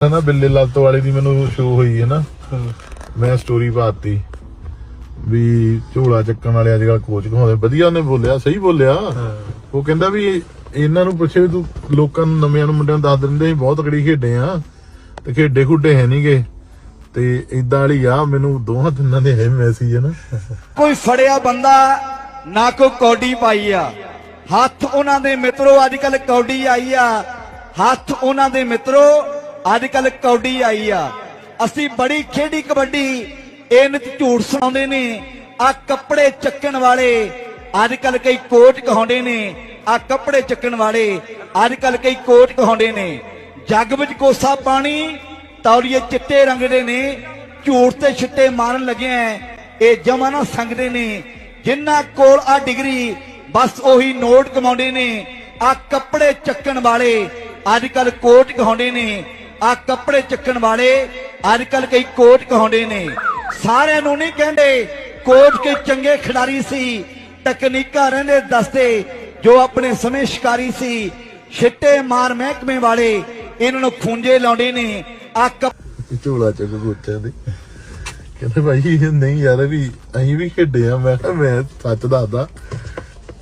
ਨਾ ਬਿੱਲੇ ਲਾਤੋ ਵਾਲੇ ਦੀ ਮੈਨੂੰ ਸ਼ੋ ਹੋਈ ਹੈ ਨਾ। ਮੈਂ ਸਟੋਰੀ ਪਾਤੀ ਵੀ ਝੋਲਾ ਚੱਕਣ ਵਾਲੇ ਅੱਜ ਕੱਲ ਕੋਚ ਘਮਾਉਂਦੇ ਵਧੀਆ ਉਹਨੇ ਬੋਲਿਆ ਸਹੀ ਬੋਲਿਆ। ਉਹ ਕਹਿੰਦਾ ਵੀ ਇਹਨਾਂ ਨੂੰ ਪੁੱਛੇ ਵੀ ਤੂੰ ਲੋਕਾਂ ਨੂੰ ਨਵਿਆਂ ਨੂੰ ਮੁੰਡਿਆਂ ਨੂੰ ਦੱਸ ਦਿੰਦੇ ਸੀ ਬਹੁਤ ਤਕੜੀ ਖੇਡੇ ਆ। ਤੇ ਖੇਡੇ ਖੁੱਡੇ ਹੈ ਨਹੀਂਗੇ ਤੇ ਇਦਾਂ ਵਾਲੀ ਆ ਮੈਨੂੰ ਦੋਹਾਂ ਤਿੰਨਾਂ ਦੇ ਹੈ ਮੈਸੇਜ ਹੈ ਨਾ। ਕੋਈ ਫੜਿਆ ਬੰਦਾ ਨਾ ਕੋਈ ਕੌਡੀ ਪਾਈ ਆ। ਹੱਥ ਉਹਨਾਂ ਦੇ ਮਿੱਤਰੋ ਅੱਜ ਕੱਲ ਕੌਡੀ ਆਈ ਆ। ਹੱਥ ਉਹਨਾਂ ਦੇ ਮਿੱਤਰੋ ਅੱਜ ਕੱਲ ਕੌਡੀ ਆਈ ਆ। ਅਸੀਂ ਬੜੀ ਖੇਡੀ ਕਬੱਡੀ ਇਹਨਾਂ ਚ ਝੂਠ ਸੁਣਾਉਂਦੇ ਨੇ। ਆ ਕੱਪੜੇ ਚੱਕਣ ਵਾਲੇ ਅੱਜ ਕੱਲ ਕਈ ਕੋਚ ਕਹਾਉਂਦੇ ਨੇ। ਆ ਕੱਪੜੇ ਚੱਕਣ ਵਾਲੇ ਅੱਜ ਕੱਲ ਕਈ ਕੋਚ ਕਹਾਉਂਦੇ ਨੇ। ਜੱਗ ਵਿੱਚ ਕੋਸਾ ਪਾਣੀ, ਤੌਲੀਏ ਚਿੱਟੇ ਰੰਗ ਦੇ ਨੇ। ਝੂਠ ਤੇ ਛਿੱਟੇ ਮਾਰਨ ਲੱਗਿਆ, ਇਹ ਜਮਾ ਨਾ ਸੰਗਦੇ ਨੇ। ਜਿਨ੍ਹਾਂ ਕੋਲ ਆ ਡਿਗਰੀ, ਬਸ ਉਹੀ ਨੋਟ ਕਮਾਉਂਦੇ ਨੇ। ਆ ਕੱਪੜੇ ਚੱਕਣ ਵਾਲੇ ਅੱਜ ਕੱਲ ਕੋਟ ਕਹਾਉਂਦੇ ਨੇ। ਆ ਕੱਪੜੇ ਚੱਕਣ ਵਾਲੇ ਅੱਜ ਕੱਲ ਕਈ ਕੋਟ ਕਹਾਉਂਦੇ ਨੇ। ਸਾਰਿਆਂ ਨੂੰ ਨਹੀਂ ਕਹਿੰਦੇ ਕੋਚ ਕੇ ਚੰਗੇ ਖਿਡਾਰੀ ਸੀ। ਤਕਨੀਕਾਂ ਰਹਿੰਦੇ ਦੱਸਦੇ, ਜੋ ਆਪਣੇ ਸਮੇਂ ਸ਼ਿਕਾਰੀ ਸੀ। ਛਿੱਟੇ ਮਾਰ ਮਹਿਕਮੇ ਵਾਲੇ, ਇਹਨਾਂ ਨੂੰ ਖੁੰਝੇ ਲਾਉਂਦੇ ਨੇ। ਆ ਕੱਪ ਝੋਲਾ ਚੱਕ ਕੋਚਾਂ ਦੇ। ਕਹਿੰਦੇ ਭਾਈ ਨਹੀਂ ਯਾਰ ਵੀ ਅਸੀਂ ਵੀ ਖੇਡੇ ਆ। ਮੈਂ ਕਿਹਾ ਮੈਂ ਸੱਚ ਦੱਸਦਾ।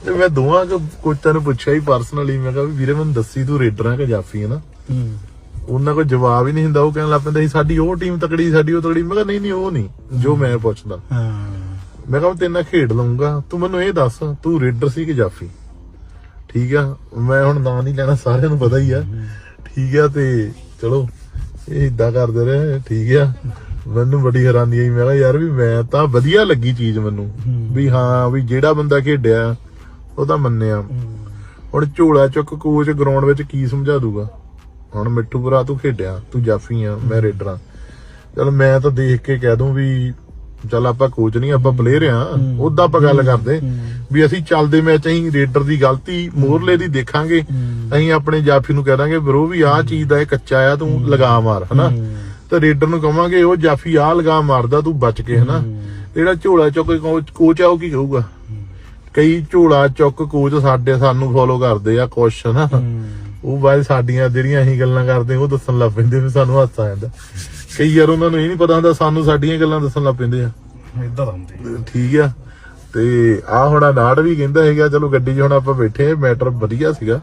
ਤੇ ਮੈਂ ਦੋਵਾਂ ਕੋ- ਕੋਚਾਂ ਨੂੰ ਪੁੱਛਿਆ ਹੀ ਪਰਸਨਲੀ ਮੈਂ ਕਿਹਾ ਵੀ ਵੀਰੇ ਮੈਨੂੰ ਦੱਸੀ ਤੂੰ ਰੇਡਰ ਕਿ ਜਾਫੀ ਹੈ ਨਾ? ਉਹਨਾਂ ਕੋਲ ਜਵਾਬ ਹੀ ਨਹੀਂ ਹੁੰਦਾ। ਉਹ ਕਹਿਣ ਲੱਗ ਪੈਂਦੇ ਸੀ ਸਾਡੀ ਉਹ ਟੀਮ ਤਕੜੀ ਸਾਡੀ ਉਹ ਤਕੜੀ। ਮੈਂ ਕਿਹਾ ਨਹੀਂ ਨਹੀਂ ਉਹ ਨਹੀਂ ਜੋ ਮੈਂ ਪੁੱਛਦਾ। ਮੈਂ ਕਿਹਾ ਨਾਲ ਖੇਡ ਲਊਂਗਾ। ਤੂੰ ਮੈਨੂੰ ਇਹ ਦੱਸ ਤੂੰ ਰੇਡਰ ਸੀ ਕਿ ਜਾਫੀ? ਠੀਕ ਆ। ਮੈਂ ਹੁਣ ਨਾਂ ਨਹੀਂ ਲੈਣਾ ਸਾਰਿਆਂ ਨੂੰ ਪਤਾ ਹੀ ਆ। ਠੀਕ ਆ ਤੇ ਚਲੋ ਇਹ ਇਦਾਂ ਕਰਦੇ ਰਹੇ ਠੀਕ ਆ। ਮੈਨੂੰ ਬੜੀ ਹੈਰਾਨੀ ਆਈ ਮੈਂ ਕਿਹਾ ਯਾਰ ਵੀ ਮੈਂ ਤਾਂ ਵਧੀਆ ਲੱਗੀ ਚੀਜ਼ ਮੈਨੂੰ। ਵੀ ਹਾਂ ਵੀ ਜਿਹੜਾ ਬੰਦਾ ਖੇਡਿਆ ਉਹ ਤਾਂ ਮੰਨਿਆ। ਹੁਣ ਝੋਲਾ ਚੁੱਕ ਕੋਚ ਗਰਾਊਂਡ ਵਿੱਚ ਕੀ ਸਮਝਾ ਦੂਗਾ? ਹੁਣ ਮਿੱਠੂਪੁਰਾ ਤੂੰ ਖੇਡਿਆ ਤੂੰ ਜਾਫੀ ਆ ਮੈਂ ਰੇਡਰ। ਚਲ ਮੈਂ ਤਾਂ ਦੇਖ ਕੇ ਕਹਿ ਦੂੰ ਵੀ ਚੱਲ ਆਪਾਂ ਕੋਚ ਨਹੀਂ ਆਪਾਂ ਪਲੇਅਰ ਆ। ਉਦਾਂ ਆਪਾਂ ਗੱਲ ਕਰਦੇ ਵੀ ਅਸੀਂ ਚੱਲਦੇ ਮੈਚ ਅਸੀਂ ਰੇਡਰ ਦੀ ਗਲਤੀ ਮੋਰਲੇ ਦੀ ਦੇਖਾਂਗੇ। ਅਸੀਂ ਆਪਣੇ ਜਾਫੀ ਨੂੰ ਕਹਿ ਦਾਂਗੇ ਬਰੋ ਵੀ ਆਹ ਚੀਜ਼ ਦਾ ਇਹ ਕੱਚਾ ਆ ਤੂੰ ਲਗਾ ਮਾਰ ਹਨਾ? ਤੇ ਰੇਡਰ ਨੂੰ ਕਵਾਂਗੇ ਉਹ ਜਾਫੀ ਆਹ ਲਗਾ ਮਾਰਦਾ ਤੂੰ ਬਚ ਕੇ ਹਨਾ? ਜਿਹੜਾ ਝੋਲਾ ਚੁੱਕ ਕੇ ਕੋਚ- ਕੋਚ ਆ ਉਹ ਕੀ ਕਹੂਗਾ? ਕਈ ਝੋਲਾ ਚੁੱਕ ਕੋਚ ਸਾਡੇ ਸਾਨੂੰ ਫੋਲੋ ਕਰਦੇ ਆ ਕੁਛ ਨਾ ਉਹ ਬਾਅਦ ਸਾਡੀਆਂ ਜਿਹੜੀਆਂ ਅਸੀਂ ਗੱਲਾਂ ਕਰਦੇ ਉਹ ਦੱਸਣ ਲੱਗ ਪੈਂਦੇ ਵੀ ਸਾਨੂੰ ਹਾਸਾ ਆ ਜਾਂਦਾ ਕਈ ਯਾਰ ਉਹਨਾਂ ਨੂੰ ਇਹ ਨਹੀਂ ਪਤਾ ਹੁੰਦਾ ਸਾਨੂੰ ਸਾਡੀਆਂ ਗੱਲਾਂ ਦੱਸਣ ਲੱਗ ਪੈਂਦੇ ਆ। ਇਦਾਂ ਹੁੰਦੀ ਠੀਕ ਆ। ਤੇ ਆ ਹੁਣ ਨਾੜ ਵੀ ਕਹਿੰਦਾ ਹੈਗਾ ਚਲੋ ਗੱਡੀ 'ਚ ਹੁਣ ਆਪਾਂ ਬੈਠੇ ਮੈਟਰ ਵਧੀਆ ਸੀਗਾ।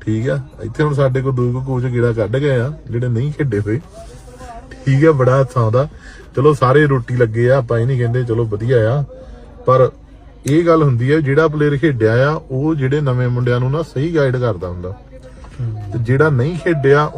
ਠੀਕ ਆ। ਇੱਥੇ ਹੁਣ ਸਾਡੇ ਕੋਲ ਦੋ ਕੁ ਕੋਚ ਗੇੜਾ ਕੱਢ ਗਏ ਆ ਜਿਹੜੇ ਨਹੀਂ ਖੇਡੇ ਹੋਏ। ਠੀਕ ਆ ਬੜਾ ਹੱਥਾਂ ਦਾ ਚਲੋ, ਸਾਰੇ ਰੋਟੀ ਲੱਗੇ ਆ, ਆਪਾਂ ਇਹ ਨਹੀਂ ਕਹਿੰਦੇ, ਚਲੋ, ਵਧੀਆ ਆ। ਪਰ ਇਹ ਗੱਲ ਹੁੰਦੀ ਹੈ, ਜਿਹੜਾ ਪਲੇਅਰ ਖੇਡਿਆ ਆ, ਉਹ ਜਿਹੜੇ ਨਵੇਂ ਮੁੰਡਿਆਂ ਨੂੰ ਨਾ ਸਹੀ ਗਾਈਡ ਕਰਦਾ ਹੁੰਦਾ। ਤੇ ਜਿਹੜਾ ਨਹੀਂ ਖੇਡਿਆ